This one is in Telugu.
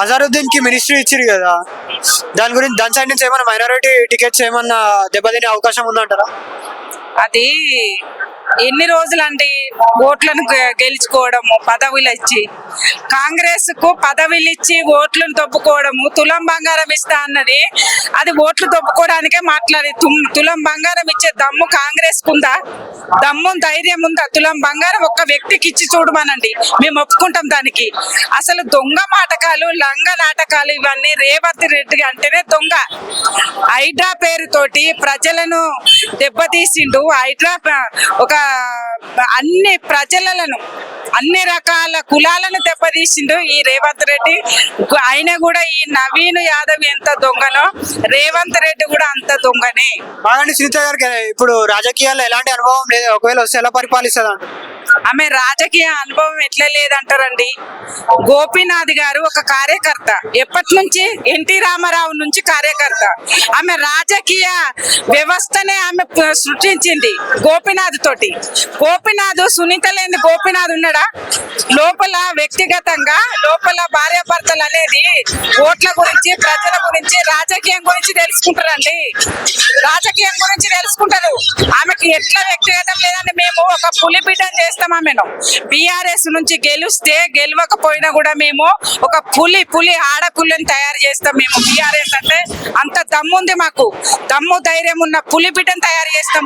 అజారుద్దీన్కి మినిస్ట్రీ ఇచ్చారు కదా. దాని గురించి దాని సైడ్ నుంచి ఏమైనా మైనారిటీ టికెట్స్ ఏమన్నా దెబ్బతినే అవకాశం ఉందంటారా? అది ఎన్ని రోజులండి ఓట్లను గె- గెలుచుకోవడము పదవులు ఇచ్చి కాంగ్రెస్కు పదవులు ఇచ్చి ఓట్లను తప్పుకోవడము తులం బంగారం ఇస్తా అన్నది అది ఓట్లు తప్పుకోవడానికే మాట్లాడి తుమ్- తులం బంగారం ఇచ్చే దమ్ము కాంగ్రెస్ కుందా దమ్ము ధైర్యం ఉందా? తులం బంగారం ఒక్క వ్యక్తికి ఇచ్చి చూడమనండి. మేము ఒప్పుకుంటాం దానికి. అసలు దొంగ మాటకాలు లంగ నాటకాలు ఇవన్నీ రేవంత్ రెడ్డి అంటేనే దొంగ. హైడ్రా పేరుతోటి ప్రజలను దెబ్బతీసిండు హైడ్రా ఒక అన్ని ప్రజలను అన్ని రకాల కులాలను దెబ్బతీసిండు ఈ రేవంత్ రెడ్డి. ఆయన కూడా ఈ నవీన్ యాదవ్ ఎంత దొంగనో రేవంత్ రెడ్డి కూడా అంత దొంగనే. బాగా సునీత గారికి ఇప్పుడు రాజకీయాల్లో ఎలాంటి అనుభవం లేదు. ఒకవేళ వస్తే ఎలా పరిపాలిస్తుంది ఆమె రాజకీయ అనుభవం ఎట్లా లేదంటారండి? గోపీనాథ్ గారు ఒక కార్యకర్త. ఎప్పటి నుంచి? ఎన్టీ రామారావు నుంచి కార్యకర్త. ఆమె రాజకీయ వ్యవస్థనే ఆమె సృష్టించింది గోపీనాథ్ తోటి. గోపీనాథ్ సునీత లేని గోపీనాథ్ ఉన్నాడా? లోపల వ్యక్తిగతంగా లోపల భార్యాభర్తలు అనేది ఓట్ల గురించి ప్రజల గురించి రాజకీయం గురించి తెలుసుకుంటారండి. రాజకీయం గురించి తెలుసుకుంటారు. ఆమె ఎట్లా వ్యక్తిగతం లేదంటే మేము ఒక పులి బిడ్డను చేస్తామా మేము బీఆర్ఎస్ నుంచి గెలిస్తే గెలవకపోయినా కూడా మేము ఒక పులి పులి ఆడపుల్లిని తయారు చేస్తాం మేము. బీఆర్ఎస్ అంటే అంత దమ్ముంది మాకు. దమ్ము ధైర్యం ఉన్న పులి బిడ్డను తయారు చేస్తాం.